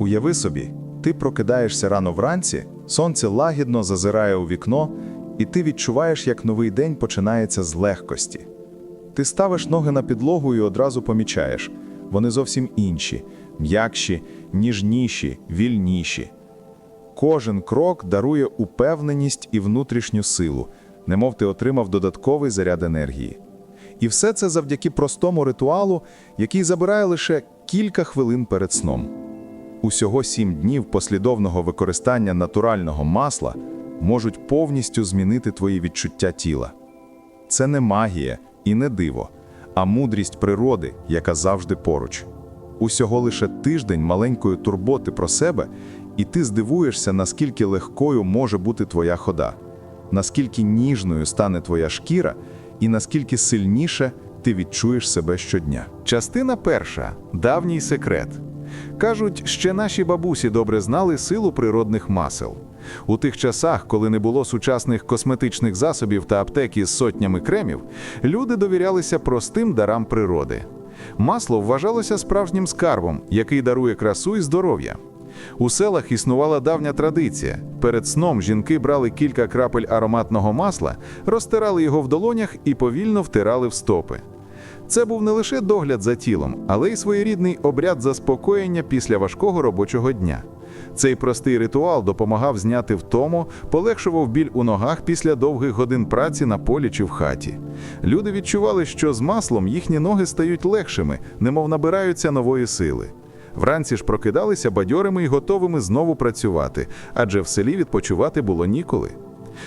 Уяви собі, ти прокидаєшся рано вранці, сонце лагідно зазирає у вікно, і ти відчуваєш, як новий день починається з легкості. Ти ставиш ноги на підлогу і одразу помічаєш, вони зовсім інші, м'якші, ніжніші, вільніші. Кожен крок дарує упевненість і внутрішню силу, немов ти отримав додатковий заряд енергії. І все це завдяки простому ритуалу, який забирає лише кілька хвилин перед сном. Усього сім днів послідовного використання натурального масла можуть повністю змінити твої відчуття тіла. Це не магія і не диво, а мудрість природи, яка завжди поруч. Усього лише тиждень маленької турботи про себе, і ти здивуєшся, наскільки легкою може бути твоя хода, наскільки ніжною стане твоя шкіра, і наскільки сильніше ти відчуєш себе щодня. Частина перша давній секрет. Кажуть, ще наші бабусі добре знали силу природних масел. У тих часах, коли не було сучасних косметичних засобів та аптеки з сотнями кремів, люди довірялися простим дарам природи. Масло вважалося справжнім скарбом, який дарує красу і здоров'я. У селах існувала давня традиція. Перед сном жінки брали кілька крапель ароматного масла, розтирали його в долонях і повільно втирали в стопи. Це був не лише догляд за тілом, але й своєрідний обряд заспокоєння після важкого робочого дня. Цей простий ритуал допомагав зняти втому, полегшував біль у ногах після довгих годин праці на полі чи в хаті. Люди відчували, що з маслом їхні ноги стають легшими, немов набираються нової сили. Вранці ж прокидалися бадьорими і готовими знову працювати, адже в селі відпочивати було ніколи.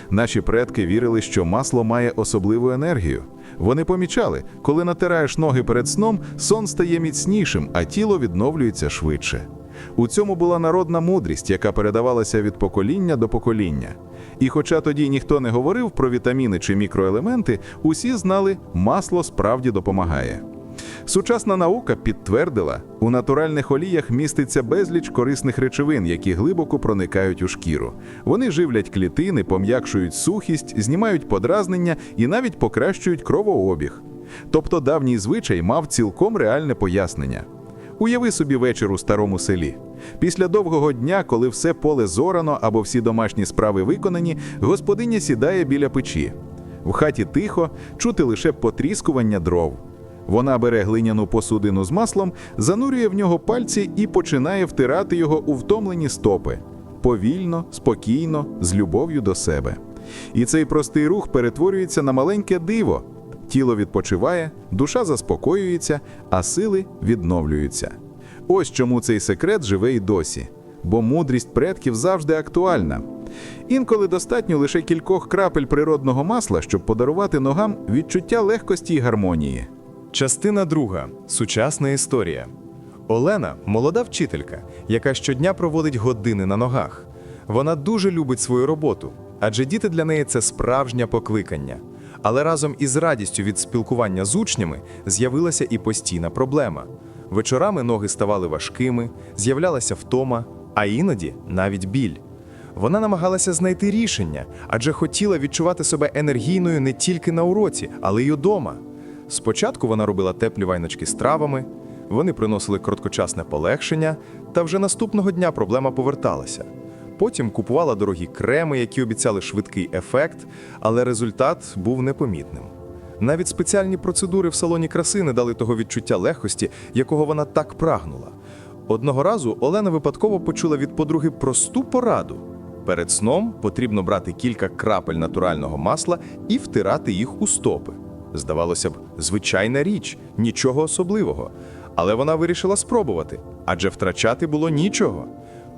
Наші предки вірили, що масло має особливу енергію. Вони помічали, коли натираєш ноги перед сном, сон стає міцнішим, а тіло відновлюється швидше. У цьому була народна мудрість, яка передавалася від покоління до покоління. І хоча тоді ніхто не говорив про вітаміни чи мікроелементи, усі знали, масло справді допомагає. Сучасна наука підтвердила, у натуральних оліях міститься безліч корисних речовин, які глибоко проникають у шкіру. Вони живлять клітини, пом'якшують сухість, знімають подразнення і навіть покращують кровообіг. Тобто давній звичай мав цілком реальне пояснення. Уяви собі вечір у старому селі. Після довгого дня, коли все поле зорано або всі домашні справи виконані, господиня сідає біля печі. В хаті тихо, чути лише потріскування дров. Вона бере глиняну посудину з маслом, занурює в нього пальці і починає втирати його у втомлені стопи. Повільно, спокійно, з любов'ю до себе. І цей простий рух перетворюється на маленьке диво. Тіло відпочиває, душа заспокоюється, а сили відновлюються. Ось чому цей секрет живе й досі, бо мудрість предків завжди актуальна. Інколи достатньо лише кількох крапель природного масла, щоб подарувати ногам відчуття легкості й гармонії. Частина друга. Сучасна історія. Олена молода вчителька, яка щодня проводить години на ногах. Вона дуже любить свою роботу, адже діти для неї це справжнє покликання. Але разом із радістю від спілкування з учнями з'явилася і постійна проблема. Вечорами ноги ставали важкими, з'являлася втома, а іноді навіть біль. Вона намагалася знайти рішення, адже хотіла відчувати себе енергійною не тільки на уроці, але й удома. Спочатку вона робила теплі вайночки з травами, вони приносили короткочасне полегшення, та вже наступного дня проблема поверталася. Потім купувала дорогі креми, які обіцяли швидкий ефект, але результат був непомітним. Навіть спеціальні процедури в салоні краси не дали того відчуття легкості, якого вона так прагнула. Одного разу Олена випадково почула від подруги просту пораду. Перед сном потрібно брати кілька крапель натурального масла і втирати їх у стопи. Здавалося б, звичайна річ, нічого особливого. Але вона вирішила спробувати, адже втрачати було нічого.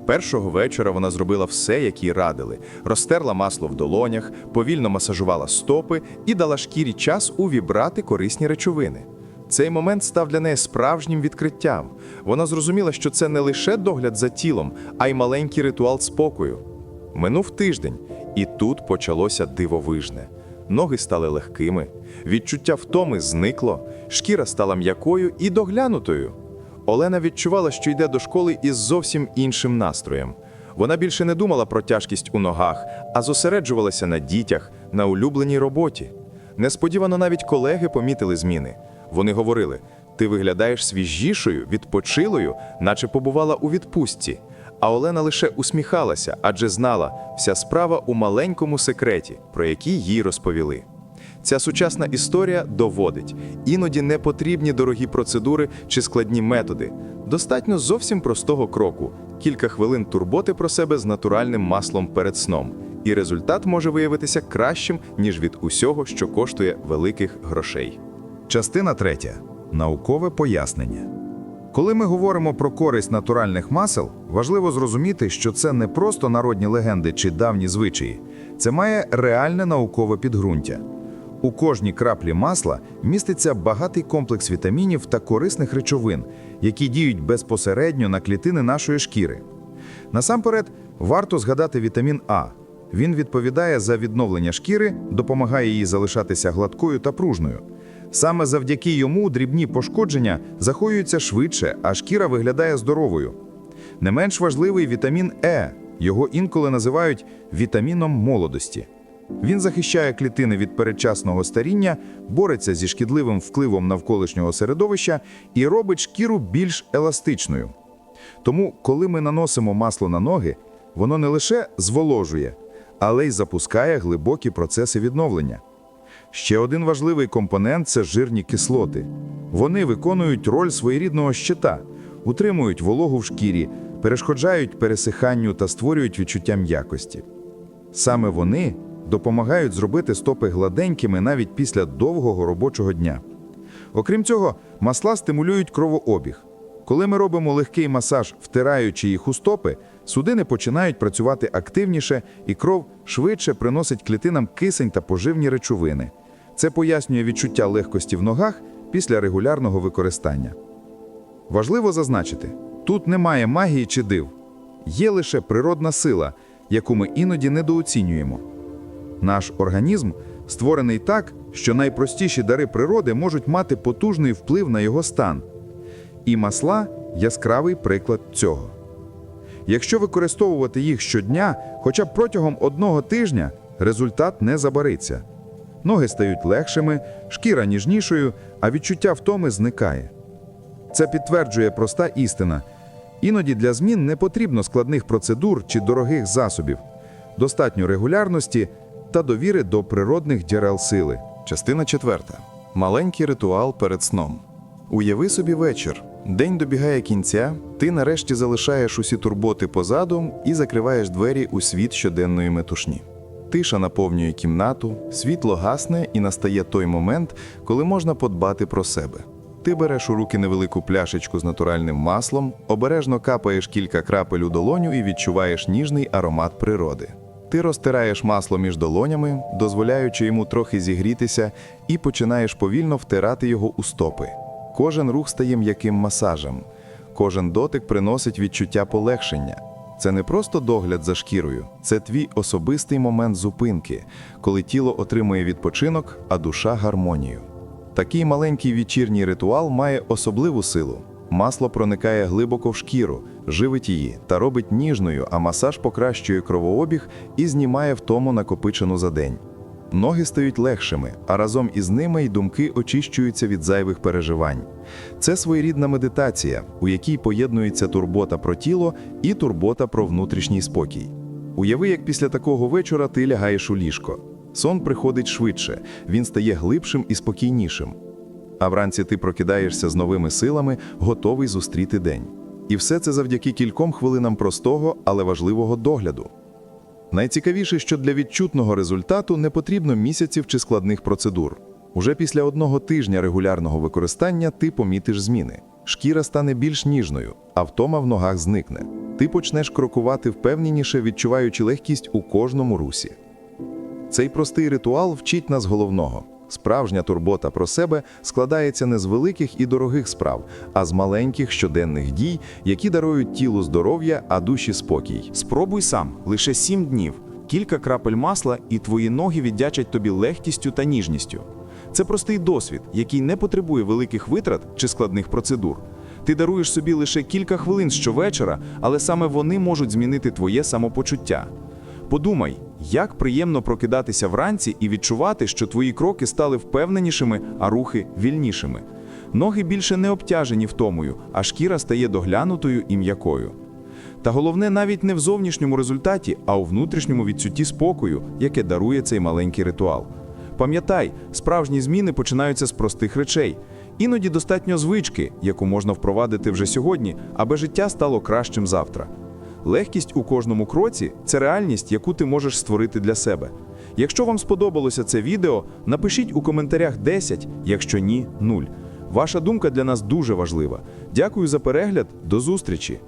Першого вечора вона зробила все, як їй радили: розтерла масло в долонях, повільно масажувала стопи і дала шкірі час увібрати корисні речовини. Цей момент став для неї справжнім відкриттям. Вона зрозуміла, що це не лише догляд за тілом, а й маленький ритуал спокою. Минув тиждень, і тут почалося дивовижне. Ноги стали легкими, відчуття втоми зникло, шкіра стала м'якою і доглянутою. Олена відчувала, що йде до школи із зовсім іншим настроєм. Вона більше не думала про тяжкість у ногах, а зосереджувалася на дітях, на улюбленій роботі. Несподівано навіть колеги помітили зміни. Вони говорили: Ти виглядаєш свіжішою, відпочилою, наче побувала у відпустці. А Олена лише усміхалася, адже знала, вся справа у маленькому секреті, про який їй розповіли. Ця сучасна історія доводить, іноді не потрібні дорогі процедури чи складні методи. Достатньо зовсім простого кроку кілька хвилин турботи про себе з натуральним маслом перед сном. І результат може виявитися кращим, ніж від усього, що коштує великих грошей. Частина третя. Наукове пояснення. Коли ми говоримо про користь натуральних масел, важливо зрозуміти, що це не просто народні легенди чи давні звичаї, це має реальне наукове підґрунтя. У кожній краплі масла міститься багатий комплекс вітамінів та корисних речовин, які діють безпосередньо на клітини нашої шкіри. Насамперед, варто згадати вітамін А. Він відповідає за відновлення шкіри, допомагає їй залишатися гладкою та пружною. Саме завдяки йому дрібні пошкодження захоюються швидше, а шкіра виглядає здоровою. Не менш важливий вітамін Е. Його інколи називають вітаміном молодості. Він захищає клітини від передчасного старіння, бореться зі шкідливим впливом навколишнього середовища і робить шкіру більш еластичною. Тому, коли ми наносимо масло на ноги, воно не лише зволожує, але й запускає глибокі процеси відновлення. Ще один важливий компонент це жирні кислоти. Вони виконують роль своєрідного щита, утримують вологу в шкірі, перешкоджають пересиханню та створюють відчуття м'якості. Саме вони допомагають зробити стопи гладенькими навіть після довгого робочого дня. Окрім цього, масла стимулюють кровообіг. Коли ми робимо легкий масаж, втираючи їх у стопи, судини починають працювати активніше, і кров швидше приносить клітинам кисень та поживні речовини. Це пояснює відчуття легкості в ногах після регулярного використання. Важливо зазначити, тут немає магії чи див, є лише природна сила, яку ми іноді недооцінюємо. Наш організм створений так, що найпростіші дари природи можуть мати потужний вплив на його стан. І масла яскравий приклад цього. Якщо використовувати їх щодня, хоча б протягом одного тижня, результат не забариться. Ноги стають легшими, шкіра ніжнішою, а відчуття втоми зникає. Це підтверджує проста істина. Іноді для змін не потрібно складних процедур чи дорогих засобів. Достатньо регулярності та довіри до природних джерел сили. Частина четверта. Маленький ритуал перед сном. Уяви собі вечір. День добігає кінця, ти нарешті залишаєш усі турботи позаду і закриваєш двері у світ щоденної метушні. Тиша наповнює кімнату, світло гасне і настає той момент, коли можна подбати про себе. Ти береш у руки невелику пляшечку з натуральним маслом, обережно капаєш кілька крапель у долоню і відчуваєш ніжний аромат природи. Ти розтираєш масло між долонями, дозволяючи йому трохи зігрітися, і починаєш повільно втирати його у стопи. Кожен рух стає м'яким масажем, кожен дотик приносить відчуття полегшення. Це не просто догляд за шкірою, це твій особистий момент зупинки, коли тіло отримує відпочинок, а душа гармонію. Такий маленький вечірній ритуал має особливу силу. Масло проникає глибоко в шкіру, живить її та робить ніжною, а масаж покращує кровообіг і знімає втому накопичену за день. Ноги стають легшими, а разом із ними й думки очищуються від зайвих переживань. Це своєрідна медитація, у якій поєднується турбота про тіло і турбота про внутрішній спокій. Уяви, як після такого вечора ти лягаєш у ліжко. Сон приходить швидше, він стає глибшим і спокійнішим. А вранці ти прокидаєшся з новими силами, готовий зустріти день. І все це завдяки кільком хвилинам простого, але важливого догляду. Найцікавіше, що для відчутного результату не потрібно місяців чи складних процедур. Уже після одного тижня регулярного використання ти помітиш зміни. Шкіра стане більш ніжною, а втома в ногах зникне. Ти почнеш крокувати впевненіше, відчуваючи легкість у кожному русі. Цей простий ритуал вчить нас головного. Справжня турбота про себе складається не з великих і дорогих справ, а з маленьких щоденних дій, які дарують тілу здоров'я, а душі спокій. Спробуй сам лише сім днів, кілька крапель масла, і твої ноги віддячать тобі легкістю та ніжністю. Це простий досвід, який не потребує великих витрат чи складних процедур. Ти даруєш собі лише кілька хвилин щовечора, але саме вони можуть змінити твоє самопочуття. Подумай, як приємно прокидатися вранці і відчувати, що твої кроки стали впевненішими, а рухи вільнішими. Ноги більше не обтяжені втомою, а шкіра стає доглянутою і м'якою. Та головне навіть не в зовнішньому результаті, а у внутрішньому відчутті спокою, яке дарує цей маленький ритуал. Пам'ятай, справжні зміни починаються з простих речей. Іноді достатньо звички, яку можна впровадити вже сьогодні, аби життя стало кращим завтра. Легкість у кожному кроці це реальність, яку ти можеш створити для себе. Якщо вам сподобалося це відео, напишіть у коментарях 10, якщо ні 0. Ваша думка для нас дуже важлива. Дякую за перегляд, до зустрічі!